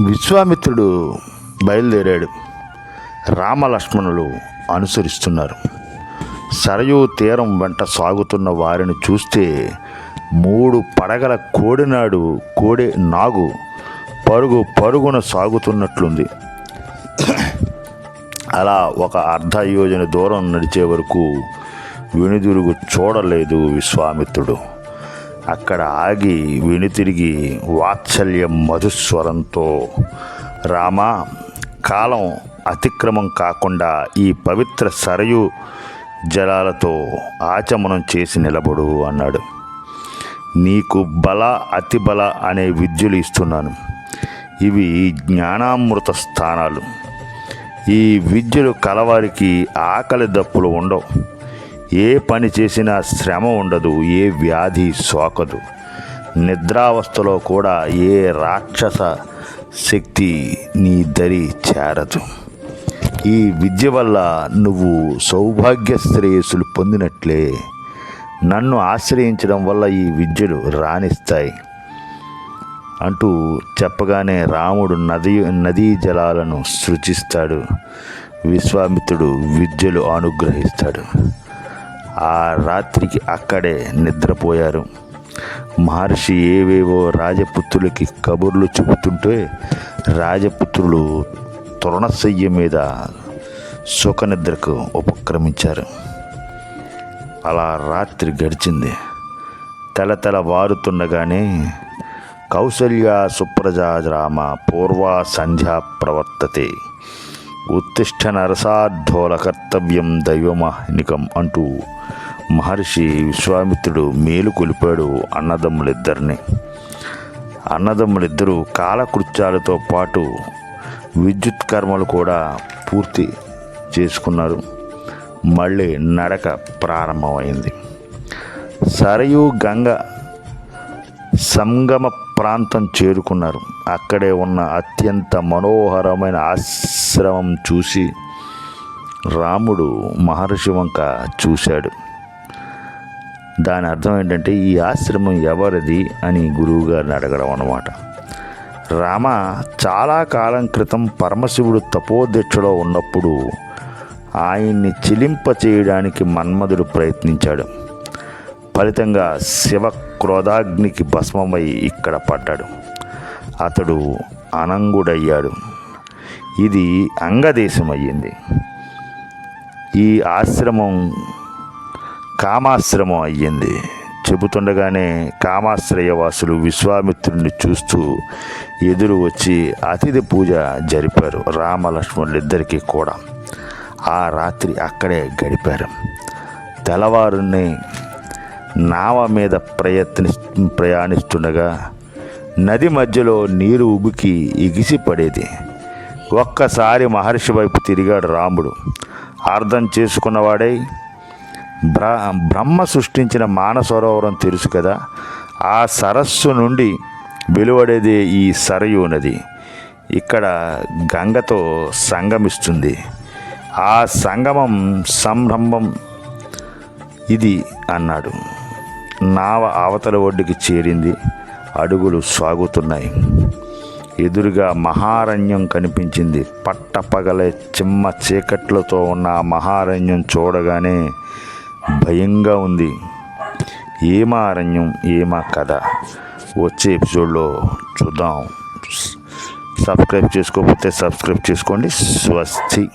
విశ్వామిత్రుడు బయలుదేరాడు. రామలక్ష్మణులు అనుసరిస్తున్నారు. సరయూ తీరం వెంట సాగుతున్న వారిని చూస్తే మూడు పడగల కోడినాడు కోడి నాగు పరుగు పరుగున సాగుతున్నట్లుంది. అలా ఒక అర్ధ యోజన దూరం నడిచే వరకు వెనుదిరుగు చూడలేదు విశ్వామిత్రుడు. అక్కడ ఆగి వెనుతిరిగి వాత్సల్యం మధుస్వరంతో రామా కాలం అతిక్రమం కాకుండా ఈ పవిత్ర సరయు జలాలతో ఆచమనం చేసి నిలబడు అన్నాడు. నీకు బల అతి బల అనే విద్యలు ఇస్తున్నాను. ఇవి జ్ఞానామృత స్థానాలు. ఈ విద్యలు కలవారికి ఆకలి దప్పులు ఉండవు. ఏ పని చేసినా శ్రమ ఉండదు ఏ వ్యాధి సోకదు. నిద్రావస్థలో కూడా ఏ రాక్షస శక్తి నీ దరి చేరదు. ఈ విద్య వల్ల నువ్వు సౌభాగ్య శ్రేయస్సులు పొందినట్లే. నన్ను ఆశ్రయించడం వల్ల ఈ విద్యలు రాణిస్తాయి. అంటూ చెప్పగానే రాముడు నది నదీ జలాలను సృజిస్తాడు. విశ్వామిత్రుడు విద్యలు అనుగ్రహిస్తాడు. ఆ రాత్రికి అక్కడే నిద్రపోయారు. మహర్షి ఏవేవో రాజపుత్రులకి కబుర్లు చెబుతుంటే రాజపుత్రులు తృణశయ్య మీద సుఖనిద్రకు ఉపక్రమించారు. అలా రాత్రి గడిచింది. తెల వారుతుండగానే కౌసల్య సుప్రజా రామ పూర్వ సంధ్యా ప్రవర్తతే. ఉత్తిష్ట నరసార్ధోల కర్తవ్యం దైవమాహ్నికం అంటూ మహర్షి విశ్వామిత్రుడు మేలు కొలిపాడు అన్నదమ్ములిద్దరిని. అన్నదమ్ములిద్దరూ కాలకృత్యాలతో పాటు విద్యుత్ కర్మలు కూడా పూర్తి చేసుకున్నారు. మళ్ళీ నడక ప్రారంభమైంది. సరయు గంగ సంగమ ప్రాంతం చేరుకున్నారు. అక్కడే ఉన్న అత్యంత మనోహరమైన ఆశ్రమం చూసి రాముడు మహర్షి వంక చూశాడు. దాని అర్థం ఏంటంటే ఈ ఆశ్రమం ఎవరిది అని గురువుగారిని అడగడం అన్నమాట. రామ చాలా కాలం క్రితం పరమశివుడు తపోదీక్షలో ఉన్నప్పుడు ఆయన్ని చిలింప చేయడానికి మన్మధుడు ప్రయత్నించాడు. ఫలితంగా శివ క్రోధాగ్నికి భస్మమై ఇక్కడ పడ్డాడు. అతడు అనంగుడయ్యాడు. ఇది అంగదేశం అయ్యింది ఈ ఆశ్రమం కామాశ్రమం అయ్యింది. చెబుతుండగానే కామాశ్రయవాసులు విశ్వామిత్రుడిని చూస్తూ ఎదురు వచ్చి అతిథి పూజ జరిపారు. రామలక్ష్మణులిద్దరికీ కూడా. ఆ రాత్రి అక్కడే గడిపారు. తెల్లవారుని నావ మీద ప్రయత్ని ప్రయాణిస్తుండగా నది మధ్యలో నీరు ఉబికి ఎగిసి పడేది ఒక్కసారి మహర్షి వైపు తిరిగాడు రాముడు. అర్థం చేసుకున్నవాడై బ్ర బ్రహ్మ సృష్టించిన మానసరోవరం తెలుసు కదా ఆ సరస్సు నుండి వెలువడేదే ఈ సరయూ నది. ఇక్కడ గంగతో సంగమిస్తుంది. ఆ సంగమం సంరంభం ఇది అన్నాడు. నావ అవతల ఒడ్డుకి చేరింది. అడుగులు సాగుతున్నాయి. ఎదురుగా మహారణ్యం కనిపించింది. పట్టపగలే చిమ్మ చీకట్లతో ఉన్న ఆ మహారణ్యం చూడగానే భయంగా ఉంది. ఏమా అరణ్యం ఏమా కథ? వచ్చే ఎపిసోడ్లో చూద్దాం. సబ్స్క్రైబ్ చేసుకోకపోతే సబ్స్క్రైబ్ చేసుకోండి. స్వస్తి.